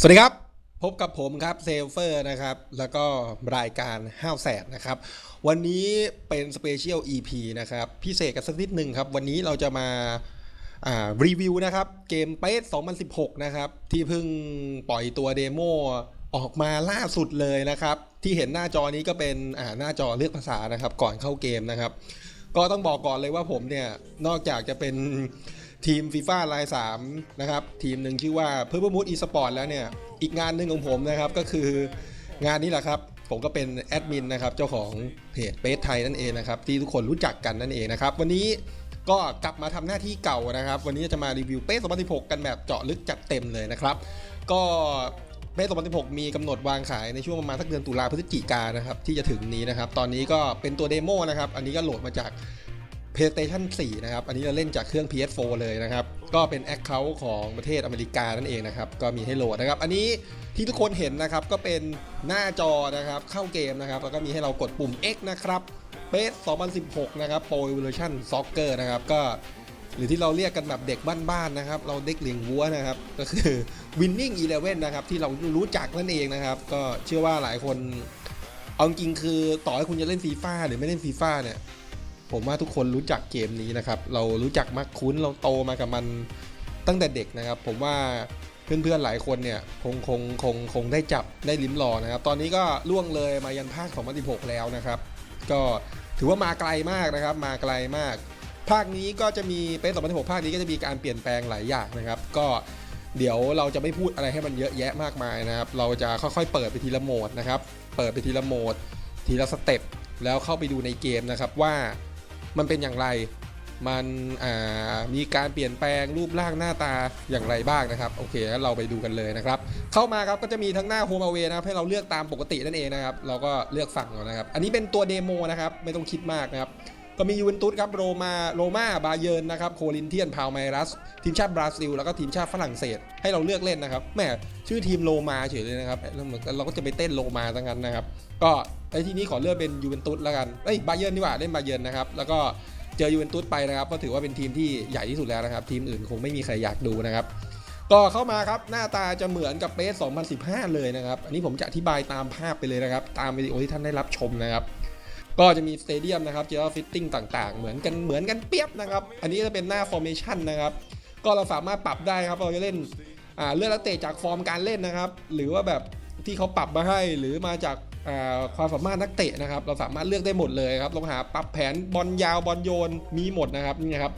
สวัสดีครับ พบกับผมครับเซลเฟอร์นะครับ แล้วก็รายการห้าวแสดนะครับ วันนี้เป็นสเปเชียล EP นะครับ พิเศษกันสักนิดหนึ่งครับ วันนี้เราจะมาารีวิวนะครับ เกมเปส2016 นะครับ ที่เพิ่งปล่อยตัวเดโมออกมาล่าสุดเลยนะครับ ที่เห็นหน้าจอนี้ก็เป็นหน้าจอเลือกภาษานะครับ ก่อนเข้าเกมนะครับ ก็ต้องบอกก่อนเลยว่าผมเนี่ย นอกจากจะเป็น ทีมฟีฟ่าราย3นะครับ ทีมหนึ่งชื่อว่าเพื่อ m มูดอีสปอร์ตแล้วเนี่ย อีกงานหนึ่งของผมนะครับก็คืองานนี้แหละครับ ผมก็เป็นแอดมินนะครับ เจ้าของเพจเบสไทยนั่นเองนะครับ ที่ทุกคนรู้จักกันนั่นเองนะครับ วันนี้ก็กลับมาทำหน้าที่เก่านะครับ วันนี้จะมารีวิวเปส2016 กันแบบเจาะลึกจัดเต็มเลยนะครับ ก็เปส2016 มีกำหนดวางขายในช่วงประมาณสักเดือนตุลาพฤศจิกานนะครับที่จะถึงนี้นะครับ ตอนนี้ก็เป็นตัวเดโมนะครับ อันนี้ก็โหลดมาจาก PlayStation 4 นะครับ อันนี้เราเล่นจากเครื่อง PS4 เลยนะครับ ก็เป็น Account ของประเทศอเมริกานั่นเองนะครับ ก็มีให้โหลดนะครับ อันนี้ที่ทุกคนเห็นนะครับ ก็เป็นหน้าจอนะครับ เข้าเกมนะครับ แล้วก็มีให้เรากดปุ่ม X นะครับ PES 2016 นะครับ Pro Evolution Soccer นะครับ ก็หรือที่เราเรียกกันแบบเด็กบ้านๆนะครับ เราเด็กเลี้ยงวัวนะครับ ก็คือ Winning Eleven นะครับ ที่เรารู้จักนั่นเองนะครับ ก็เชื่อว่าหลายคน เอาจริงคือต่อให้คุณจะเล่นฟีฟ่าหรือไม่เล่นฟีฟ่าเนี่ย ผมว่าทุกคนรู้จักเกมนี้นะครับ เรารู้จักมากคุ้นเราโตมากับมันตั้งแต่เด็กนะครับ ผมว่าเพื่อนๆหลายคนเนี่ยคงคงคงคงได้จับได้ลิ้มลองนะครับ ตอนนี้ก็ล่วงเลยมายันภาค 2016 แล้วนะครับ ก็ถือว่ามาไกลมากนะครับ มาไกลมาก ภาคนี้ก็จะมีเป็น2016ภาคนี้ก็จะมีการเปลี่ยนแปลงหลายอย่างนะครับ ก็เดี๋ยวเราจะไม่พูดอะไรให้มันเยอะแยะมากมายนะครับ เราจะค่อยๆ เปิดไปทีละโหมดนะครับ เปิดไปทีละโหมด ทีละสเต็ปแล้วเข้าไปดูในเกมนะครับว่า มันเป็นอย่างไร มันมีการเปลี่ยนแปลงรูปร่างหน้าตาอย่างไรบ้างนะครับ โอเคงั้นเราไปดูกันเลยนะครับ เข้ามาครับก็จะมีทั้งหน้า Home Away นะครับให้เราเลือกตามปกตินั่นเองนะครับ เราก็เลือกฝั่งก่อนนะครับ อันนี้เป็นตัวเดโมนะครับ ไม่ต้องคิดมากนะครับก็มียูเวนตุสครับโรมาโรมาบาเยิร์นนะครับโคลินเทียนพาวไมรัส ทีมชาติบราซิล แล้วก็ทีมชาติฝรั่งเศส ให้เราเลือกเล่นนะครับแหมชื่อทีมโรมาเฉยเลยนะครับเราก็จะไปเต้นโรมาทั้งนั้นนะครับ ก็ ไอ้ที่นี้ขอเลือกเป็นยูเวนตุสแล้วกันเอ้ยบาเยิร์นดีกว่าเล่นบาเยิร์นนะครับแล้วก็เจอยูเวนตุสไปนะครับก็ถือว่าเป็นทีมที่ใหญ่ที่สุดแล้วนะครับ ทีมอื่นคงไม่มีใครอยากดูนะครับก็เข้ามาครับหน้าตาจะเหมือนกับเปส2015 เลยนะครับอันนี้ผมจะอธิบายตามภาพไปเลยนะครับ ตามวิดีโอที่ท่านได้รับชมนะครับก็จะมีสเตเดียมนะครับเจอฟิตติ้งต่างๆ เหมือนกันเหมือนกันเปียบนะครับ อันนี้จะเป็นหน้าฟอร์เมชันนะครับ ก็เราสามารถปรับได้ครับเราจะเล่นเลือกนักเตะจากฟอร์มการเล่นนะครับ หรือว่าแบบที่เขาปรับมาให้หรือมาจาก ความสามารถนักเตะนะครับ เราสามารถเลือกได้หมดเลยครับลองหาปรับแผนบอลยาวบอลโยนมีหมดนะครับนี่ครับ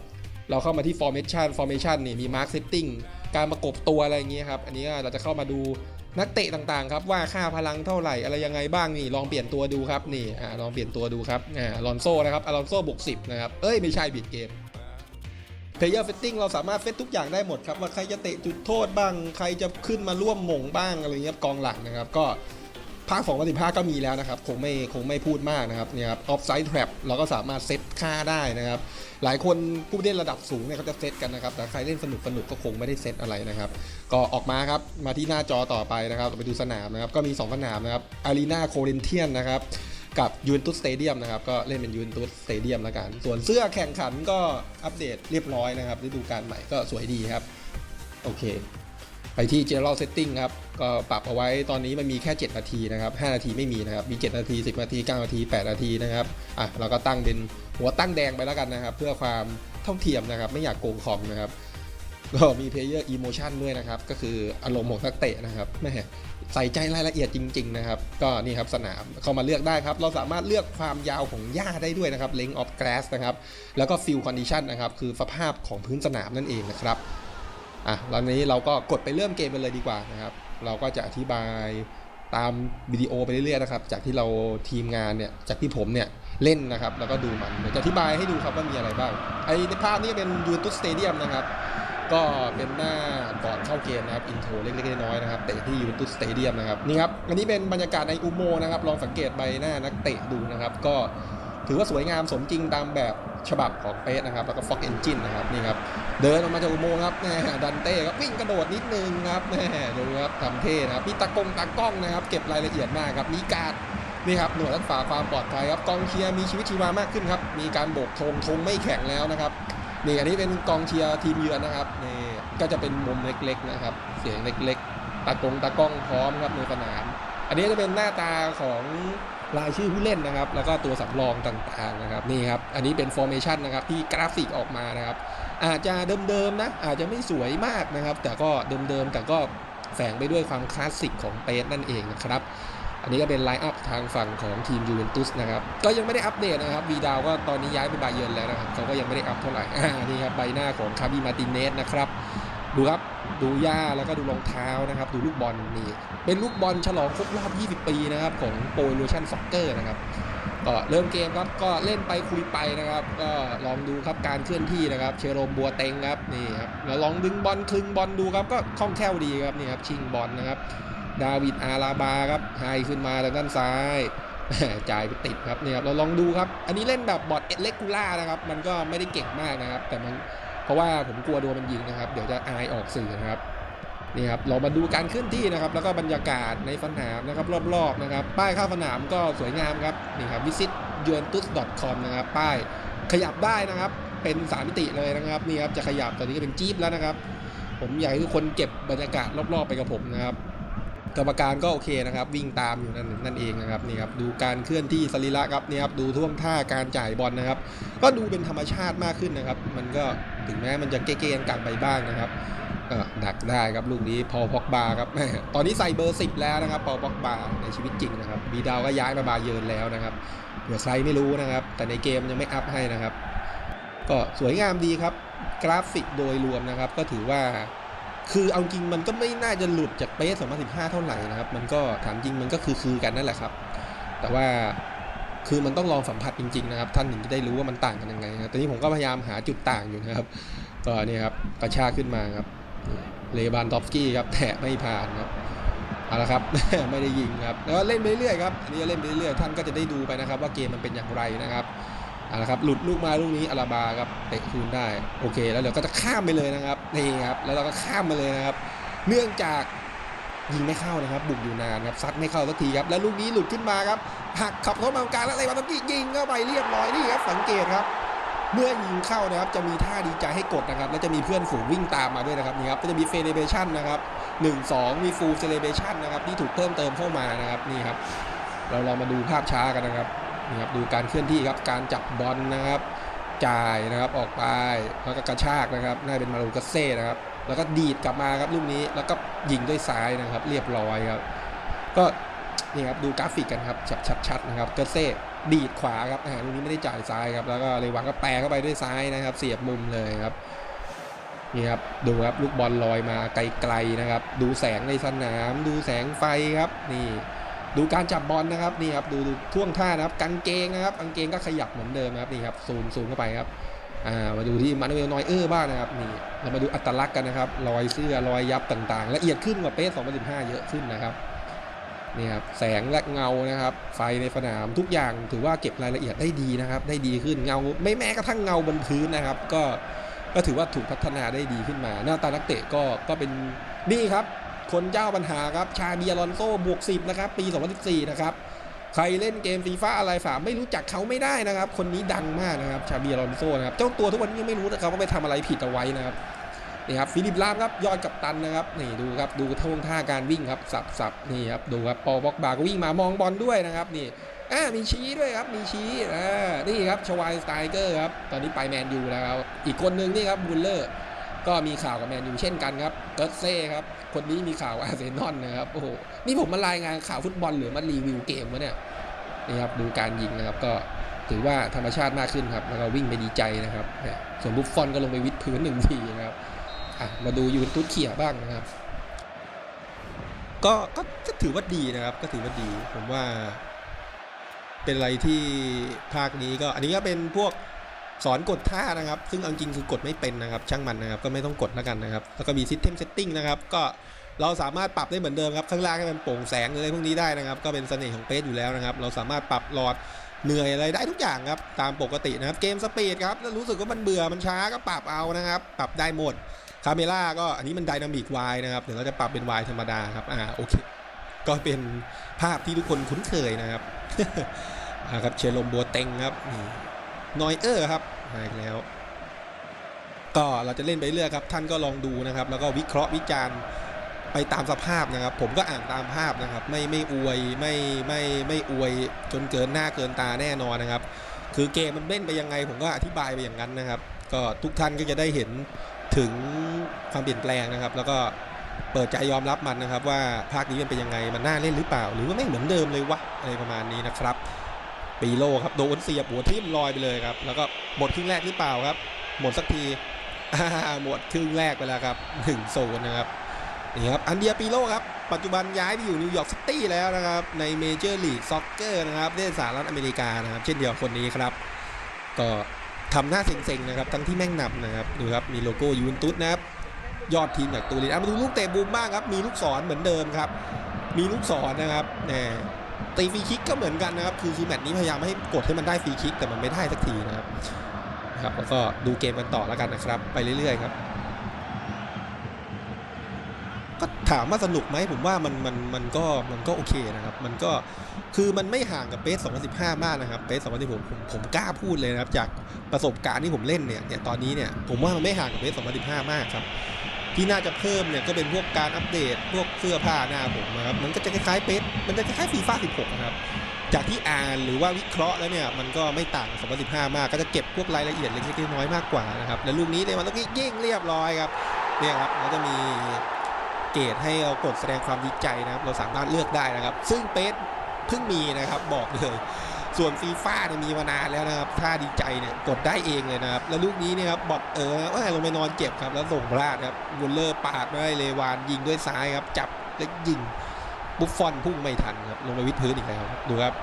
เราเข้ามาที่ formation formation นี่มี mark setting การประกบตัวอะไรอย่างเงี้ยครับ อันนี้เราจะเข้ามาดูนักเตะต่างๆครับว่าค่าพลังเท่าไหร่อะไรยังไงบ้างนี่ลองเปลี่ยนตัวดูครับนี่อ่าลองเปลี่ยนตัวดูครับอ่าลอนโซนะครับอลอนโซบวก10นะครับเอ้ยไม่ใช่บิดเกม Player Fitting เราสามารถเซตทุกอย่างได้หมดครับว่าใครจะเตะจุดโทษบ้าง ใครจะขึ้นมาร่วมหม่งบ้างอะไรเงี้ยกองหลังนะครับก็ ภาค2 2015 ก็มีแล้วนะครับ คงไม่คงไม่พูดมากนะครับเนี่ยครับ Offside Trap เราก็สามารถเซตค่าได้นะครับ หลายคนผู้เล่นระดับสูงเนี่ยเขาจะเซตกันนะครับ แต่ใครเล่นสนุกสนุกก็คงไม่ได้เซตอะไรนะครับ ก็ออกมาครับ มาที่หน้าจอต่อไปนะครับไปดูสนามนะครับ ก็มี 2 สนามนะครับอารีนาโคเรนเทียนนะครับกับยูนตุสสเตเดียมนะครับก็เล่นเป็นยูนตุสสเตเดียมแล้วกัน ส่วนเสื้อแข่งขันก็อัปเดตเรียบร้อยนะครับฤดูกาลใหม่ก็สวยดีครับ โอเค ที่ General Setting ครับ ก็ปรับเอาไว้ตอนนี้มันมีแค่ 7 นาทีนะครับ 5 นาทีไม่มีนะครับ มี 7 นาที 10 นาที 9 นาที 8 นาทีนะครับ อะเราก็ตั้งเป็นหัวตั้งแดงไปแล้วกันนะครับ เพื่อความเท่าเทียมนะครับ ไม่อยากโกงคอมนะครับก็มี Player Emotion ด้วยนะครับ ก็คืออารมณ์ของนักเตะนะครับแม่ใส่ใจรายละเอียดจริง ๆ นะครับ ก็นี่ครับสนามเข้ามาเลือกได้ครับ เราสามารถเลือกความยาวของหญ้าได้ด้วยนะครับ length of grass นะครับ แล้วก็ field condition นะครับ คือสภาพของพื้นสนามนั่นเองนะครับ อะแล้วนี้เราก็กดไปเริ่มเกมกันเลยดีกว่านะครับ เราก็จะอธิบายตามวิดีโอไปเรื่อยๆนะครับ จากที่เราทีมงานเนี่ย จากที่ผมเนี่ยเล่นนะครับ แล้วก็ดูมันเดี๋ยวจะอธิบายให้ดูครับว่ามีอะไรบ้าง ไอ้ในภาพนี้เป็นยูนตุสเตเดียมนะครับ ก็เป็นหน้าก่อนเข้าเกมนะครับ อินโทรเล็กๆน้อยๆนะครับเตะที่ยูเวนตุสเตเดียมนะครับ นี่ครับ อันนี้เป็นบรรยากาศในอุโมงนะครับ ลองสังเกตใบหน้านักเตะดูนะครับ ก็ถือว่าสวยงามสมจริงตามแบบฉบับของเป๊ะนะครับ แล้วก็ฟ็อกเอนจินนะครับ นี่ครับ เดินออกมาจากอุโมงค์ครับแม่ดันเต้ครับวิ่งกระโดดนิดนึงครับแม่ดูครับทำเท่นะครับมีตะกงตากล้องนะครับ เก็บรายละเอียดมากครับมีการนี่ครับหน่วยรักษาความปลอดภัยครับกองเชียร์มีชีวิตชีวามากขึ้นครับมีการโบกธงธงไม่แข็งแล้วนะครับนี่อันนี้เป็นกองเชียร์ทีมเยือนนะครับนี่ก็จะเป็นมุมเล็กๆนะครับเสียงเล็กๆตากงตากล้องพร้อมครับในสนาม อันนี้จะเป็นหน้าตาของรายชื่อผู้เล่นนะครับ แล้วก็ตัวสำรองต่างๆนะครับนี่ครับอันนี้เป็นฟอร์เมชันนะครับที่กราฟิกออกมานะครับ อาจจะเดิมๆนะอาจจะไม่สวยมากนะครับ แต่ก็เดิมๆแต่ก็แฝงไปด้วยความคลาสสิกของเปสนั่นเองนะครับอันนี้ก็เป็นไลน์อัพทางฝั่งของทีมยูเวนตุสนะครับ ก็ยังไม่ได้อัปเดตนะครับวีดาวก็ตอนนี้ย้ายไปบาเยิร์นแล้วนะครับเขาก็ยังไม่ได้อัพเท่าไหร่อ่านี่ครับใบหน้าของคาบิมาติเนสนะครับ ดูครับ ดูหญ้าแล้วก็ดูรองเท้านะครับ ดูลูกบอลนี่ เป็นลูกบอลฉลองครบรอบ 20 ปีนะครับ ของโปรโลชั่นซ็อกเกอร์นะครับ ก็เริ่มเกมครับก็เล่นไปคุยไปนะครับ ก็ลองดูครับการเคลื่อนที่นะครับ เชโรมบัวเต็งครับนี่ครับแล้วลองดึงบอลคลึงบอลดูครับก็คล่องแคล่วดีครับนี่ครับชิงบอลนะครับ ดาวิดอาราบาครับไฮขึ้นมาทางด้านซ้ายจ่ายไปติดครับนี่ครับเราลองดูครับ อันนี้เล่นแบบบอทเอเลกูล่านะครับ มันก็ไม่ได้เก่งมากนะครับ แต่มันเพราะว่าผมกลัวโดนมันยิงนะครับ เดี๋ยวจะอายออกสื่อนะครับ นี่ครับเรามาดูการเคลื่อนที่นะครับแล้วก็บรรยากาศในสนามนะครับรอบๆนะครับป้ายข้างสนามก็สวยงามครับนี่ครับ visit juventus com นะครับป้ายขยับได้นะครับเป็นสามมิติเลยนะครับนี่ครับจะขยับตอนนี้ก็เป็นจี๊ปแล้วนะครับ ผมอยากให้ทุกคนเก็บบรรยากาศรอบๆไปกับผมนะครับกรรมการก็โอเคนะครับ วิ่งตามอยู่นั่นนั่นเองนะครับนี่ครับดูการเคลื่อนที่สรีระครับนี่ครับดูท่วงท่าการจ่ายบอลนะครับ ก็ดูเป็นธรรมชาติมากขึ้นนะครับ มันก็ถึงแม้มันจะเก้ๆกันไปบ้างนะครับ เออดักได้ครับลูกนี้พอพ็อกบาครับตอนนี้ใส่เบอร์10แล้วนะครับพอพ็อกบาในชีวิตจริงนะครับบีดาวก็ย้ายมาบาเยินแล้วนะครับเผื่อใครไม่รู้นะครับ แต่ในเกมยังไม่อัพให้นะครับ ก็สวยงามดีครับ กราฟิกโดยรวมนะครับ ก็ถือว่าคือเอาจริงมันก็ไม่น่าจะหลุดจากเปส2015 เท่าไหร่นะครับ มันก็ถามจริงมันก็คือคือกันนั่นแหละครับ แต่ว่าคือมันต้องลองสัมผัสจริงๆนะครับ ท่านถึงจะได้รู้ว่ามันต่างกันยังไงนะตอนนี้ผมก็พยายามหาจุดต่างอยู่นะครับก็เนี่ยครับกระชากขึ้นมาครับ เลบานดอฟสกี้ครับแตะไม่ผ่านครับเอาละครับไม่ได้ยิงครับแล้วเล่นไปเรื่อยๆครับอันนี้เล่นไปเรื่อยๆท่านก็จะได้ดูไปนะครับ ว่าเกมมันเป็นอย่างไรนะครับเอาละครับหลุดลูกมาลูกนี้อาราบาครับเตะคืนได้โอเค แล้วเดี๋ยวก็จะข้ามไปเลยนะครับนี่ครับแล้วเราก็ข้ามมาเลยนะครับ เนื่องจากยิงไม่เข้านะครับ บุกอยู่นานครับซัดไม่เข้าสักทีครับแล้วลูกนี้หลุดขึ้นมาครับหักขับเข้ามากลางแล้วอะไรวะตะกี้ยิงเข้าไปเรียบร้อยนี่ครับสังเกตครับ เมื่อยิงเข้านะครับจะมีท่าดีใจให้กดนะครับ แล้วจะมีเพื่อนฝูงวิ่งตามมาด้วยนะครับนี่ครับก็จะมีเฟเ e เบชันนะครับ1 2มีฟูลเซเลเบชันนะครับที่ถูกเพิ่มเติมเข้ามานะครับนี่ครับ เราลองมาดูภาพช้ากันนะครับนี่ครับดูการเคลื่อนที่ครับการจับบอลนะครับจ่ายนะครับออกไปแล้วก็กระชากนะครับน่าจะเป็นมารูกาเซ่นะครับแล้วก็ดีดกลับมาครับลูกนี้แล้วก็ยิงด้วยซ้ายนะครับ เรียบร้อยครับ ก็ นี่ครับดูกราฟิกกันครับชัดๆนะครับเกเซ่ดีดขวาครับอ่าลูกนี้ไม่ได้จ่ายซ้ายครับแล้วก็เลวังก็แปรเข้าไปด้วยซ้ายนะครับ เสียบมุมเลยครับนี่ครับดูครับลูกบอลลอยมาไกลๆนะครับ ดูแสงในสนาม ดูแสงไฟครับนี่ ดูการจับบอลนะครับนี่ครับดูดูท่วงท่านะครับกางเกงนะครับกางเกงก็ขยับเหมือนเดิมนะครับนี่ครับซูมซูมเข้าไปครับอ่ามาดูที่มานูเอลนอยเออร์บ้างนะครับนี่เรามาดูอัตลักษณ์กันนะครับรอยเสื้อรอยยับต่างๆ ละเอียดขึ้นกว่าเป๊ะ2015 เยอะขึ้นนะครับ นี่ครับแสงและเงานะครับ ไฟในสนามทุกอย่างถือว่าเก็บรายละเอียดได้ดีนะครับ ได้ดีขึ้นเงาไม่แม้กระทั่งเงาบนพื้นนะครับ ก็ก็ถือว่าถูกพัฒนาได้ดีขึ้นมา หน้าตานักเตะก็ก็เป็นนี่ครับ คนเจ้าปัญหาครับชาเบียรอนโซบวก10นะครับปี 2014 นะครับใครเล่นเกมฟีฟ่าอะไรฝาไม่รู้จักเขาไม่ได้นะครับ คนนี้ดังมากนะครับชาเบียรอนโซนะครับเจ้าตัวทุกวันนี้ยังไม่รู้นะครับว่าไปทำอะไรผิดเอาไว้นะครับ นี่ครับฟิลิปลามครับยอดกับตันนะครับนี่ดูครับดูท่วงท่าการวิ่งครับสับสับนี่ครับดูครับปอบอกบาก็วิ่งมามองบอลด้วยนะครับนี่อ่ามีชี้ด้วยครับมีชี้อ่านี่ครับชวายสไตเกอร์ครับตอนนี้ไปแมนยูแล้วอีกคนนึงนี่ครับบุลเลอร์ก็มีข่าวกับแมนยูเช่นกันครับเกิร์ตเซ่ครับคนนี้มีข่าวอาร์เซนอลนะครับโอ้โหนี่ผมมารายงานข่าวฟุตบอลหรือมารีวิวเกมวะเนี่ยนี่ครับดูการยิงนะครับก็ถือว่าธรรมชาติมากขึ้นครับแล้วก็วิ่งไปดีใจนะครับส่วนบุฟฟอนก็ลงไปวิดพื้นหนึ่งทีนะครับ มาดูยูเวนตุสเขี่ยบ้างนะครับ ก็ก็ก็ถือว่าดีนะครับ ก็ถือว่าดี ผมว่า เป็นอะไรที่ภาคนี้ก็ อันนี้ก็เป็นพวกสอนกดท่านะครับ ซึ่งเอาจริงคือกดไม่เป็นนะครับ ช่างมันนะครับ ก็ไม่ต้องกดแล้วกันนะครับ แล้วก็มี System Setting นะครับ ก็เราสามารถปรับได้เหมือนเดิมครับ ข้างล่างให้มันโปร่งแสงหรืออะไรพวกนี้ได้นะครับ ก็เป็นเสน่ห์ของเปซอยู่แล้วนะครับ เราสามารถปรับหลอดเหนื่อยอะไรได้ทุกอย่างครับ ตามปกตินะครับ เกมสปีดครับแล้วรู้สึกว่ามันเบื่อ มันช้าก็ปรับเอานะครับ ปรับได้หมด คาเมล่าก็อันนี้มันไดนามิกวายนะครับ เดี๋ยวเราจะปรับเป็นวายธรรมดาครับ อ่าโอเค ก็เป็นภาพที่ทุกคนคุ้นเคยนะครับอ่าครับเชลมบัวเต็งครับนี่นอยเออร์ครับมาอีกแล้ว ก็เราจะเล่นไปเรื่อยครับ ท่านก็ลองดูนะครับ แล้วก็วิเคราะห์วิจารณ์ไปตามสภาพนะครับ ผมก็อ่านตามภาพนะครับ ไม่ไม่อวยไม่ไม่ไม่อวยจนเกินหน้าเกินตาแน่นอนนะครับ คือเกมมันเล่นไปยังไง ผมก็อธิบายไปอย่างนั้นนะครับ ก็ทุกท่านก็จะได้เห็น ถึงความเปลี่ยนแปลงนะครับ แล้วก็เปิดใจยอมรับมันนะครับ ว่าภาคนี้มันเป็นยังไงมันน่าเล่นหรือเปล่า หรือว่าไม่เหมือนเดิมเลยวะอะไรประมาณนี้นะครับปีโลครับโดนเสียบหัวทิ่มลอยไปเลยครับ แล้วก็หมดครึ่งแรกหรือเปล่าครับ หมดสักทีหมดครึ่งแรกไปแล้วครับถึงโซนนะครับนี่ครับอันเดียปีโลครับ ปัจจุบันย้ายไปอยู่นิวยอร์กซิตี้แล้วนะครับ ในเมเจอร์ลีกซ็อกเกอร์นะครับประเทศสหรัฐอเมริกานะครับ เช่นเดียวกับคนนี้ครับ ก็ ทำหน้าเซ็งๆนะครับทั้งที่แม่งนับนะครับดูครับมีโลโก้ยูเวนตุสนะครับยอดทีมจากตูรินอะมาดูลูกเตะบูมบ้างครับมีลูกศรเหมือนเดิมครับ มีลูกศรนะครับแหมตีฟรีคิกก็เหมือนกันนะครับคือคือแมตช์นี้พยายามให้กดให้มันได้ฟรีคิกแต่มันไม่ได้สักทีนะครับครับแล้วก็ดูเกมกันต่อแล้วกันนะครับ ไปเรื่อยๆครับ ก็ ถามว่าสนุกไหมผมว่ามันมันมันก็มันก็โอเคนะครับ มันก็คือมันไม่ห่างกับเปส2015 มากนะครับเปส2016ผมผมกล้าพูดเลยนะครับ จากประสบการณ์ที่ผมเล่นเนี่ยเนี่ยตอนนี้เนี่ยผมว่ามันไม่ห่างกับเปส2015 มากครับที่น่าจะเพิ่มเนี่ยก็เป็นพวกการอัปเดต พวกเสื้อผ้าหน้าผมนะครับมันก็จะคล้ายๆเปสมันจะคล้ายๆฟีฟ่า16 นะครับจากที่อ่านหรือว่าวิเคราะห์แล้วเนี่ยมันก็ไม่ต่างกับ2015 มาก ก็จะเก็บพวกรายละเอียดเล็กๆน้อยๆมากกว่านะครับ และลูกนี้เนี่ยมันต้องยิงเรียบร้อยครับเนี่ยครับแล้วจะมี เกรดให้เรากดแสดงความดีใจนะครับ เราสามารถเลือกได้นะครับ ซึ่งเปสเพิ่งมีนะครับบอกเลยส่วนฟีฟ่าเนี่ยมีมานานแล้วนะครับถ้าดีใจเนี่ยกดได้เองเลยนะครับ แล้วลูกนี้เนี่ยครับบอดเออว่าลงไปนอนเจ็บครับแล้วส่งพลาดครับบุลเลอร์ปาดไม่ได้เลวานยิงด้วยซ้ายครับ จับแล้วยิงบุฟฟอนพุ่งไม่ทันครับลงไปวิดพื้นอีกแล้วครับดูครับ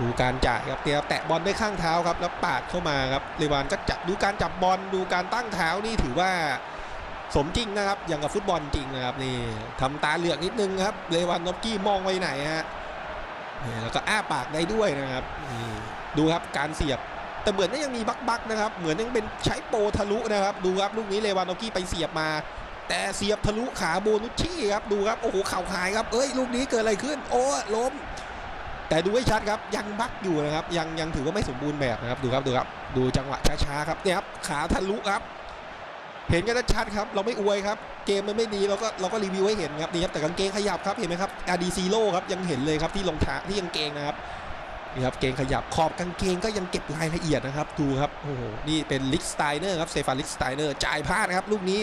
ดูการจ่ายครับเตียแตะบอลด้วยข้างเท้าครับแล้วปาดเข้ามาครับเลวานก็จับดูการจับบอลดูการตั้งเท้านี่ถือว่า สมจริงนะครับอย่างกับฟุตบอลจริงนะครับนี่ทำตาเหลือกนิดนึงครับเลวานนอฟกี้มองไว้ไหนฮะนี่แล้วก็อ้าปากได้ด้วยนะครับนี่ดูครับการเสียบ แต่เหมือนก็ยังมีบักบักนะครับ เหมือนยังเป็นใช้โปรทะลุนะครับ ดูครับลูกนี้เลวานโนกี้ไปเสียบมา แต่เสียบทะลุขาโบนุชชี่ครับดูครับโอ้โหเข่าหายครับเอ้ยลูกนี้เกิดอะไรขึ้น โอ้ล้ม แต่ดูให้ชัดครับยังบักอยู่นะครับ ยังยังถือว่าไม่สมบูรณ์แบบนะครับดูครับดูครับดูจังหวะช้าๆครับเนี่ยครับขาทะลุครับ เห็นกันชัดครับ เราไม่อวยครับ เกมมันไม่ดีเราก็เราก็รีวิวให้เห็นครับนี่ครับแต่กางเกงขยับครับเห็นไหมครับอาดีซีโร่ครับยังเห็นเลยครับที่รองเท้าที่กางเกงนะครับนี่ครับเกงขยับขอบกางเกงก็ยังเก็บรายละเอียดนะครับดูครับโอ้โหนี่เป็นลิกสไตเนอร์ครับเซฟานลิกสไตเนอร์จ่ายพลาดครับลูกนี้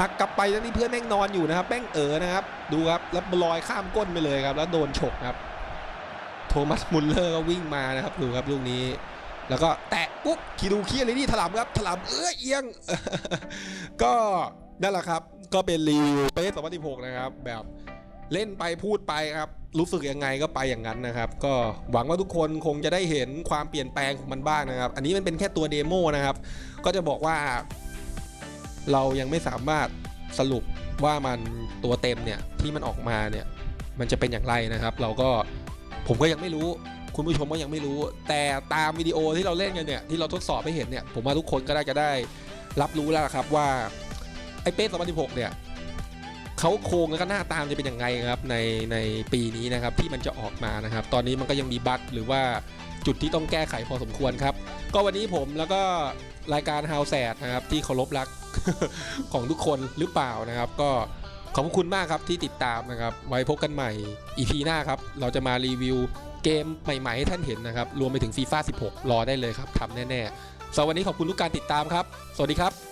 หักกลับไปแล้วนี่เพื่อนแม่งนอนอยู่นะครับแม่งเอ๋อนะครับดูครับแล้วลอยข้ามก้นไปเลยครับแล้วโดนฉกครับ โทมัสมุลเลอร์ก็วิ่งมานะครับดูครับลูกนี้ แล้วก็แตะปุ๊บคีดูคีอะไรนี่ถลำครับถลำเอื้อเอียง ก็นั่นแหละครับ ก็เป็นรีวิวเปส2016นะครับ แบบเล่นไปพูดไปครับ รู้สึกยังไงก็ไปอย่างนั้นนะครับ ก็หวังว่าทุกคนคงจะได้เห็นความเปลี่ยนแปลงของมันบ้างนะครับ อันนี้มันเป็นแค่ตัวเดโมนะครับ ก็จะบอกว่า เรายังไม่สามารถสรุปว่ามันตัวเต็มเนี่ยที่มันออกมาเนี่ย มันจะเป็นอย่างไรนะครับ เราก็ผมก็ยังไม่รู้ คุณผู้ชมก็ยังไม่รู้ แต่ตามวิดีโอที่เราเล่นกันเนี่ยที่เราทดสอบให้เห็นเนี่ยผมว่าทุกคนก็ได้จะได้รับรู้แล้วครับว่าไอ้เป๊ะ2016 เนี่ยเขาโครงแล้วก็หน้าตามจะเป็นยังไงครับในในปีนี้นะครับที่มันจะออกมานะครับ ตอนนี้มันก็ยังมีบั๊กหรือว่าจุดที่ต้องแก้ไขพอสมควรครับ ก็วันนี้ผมแล้วก็รายการ h o u s e นะครับที่เคารพรักของทุกคนหรือเปล่านะครับ ก็ขอบคุณมากครับที่ติดตามนะครับ ไว้พบกันใหม่ EP หน้าครับ เราจะมารีวิว เกมใหม่ ๆ ให้ท่านเห็นนะครับ รวมไปถึงฟีฟ่า16 รอได้เลยครับทำแน่ๆสำหรับวันนี้ขอบคุณทุกการติดตามครับ สวัสดีครับ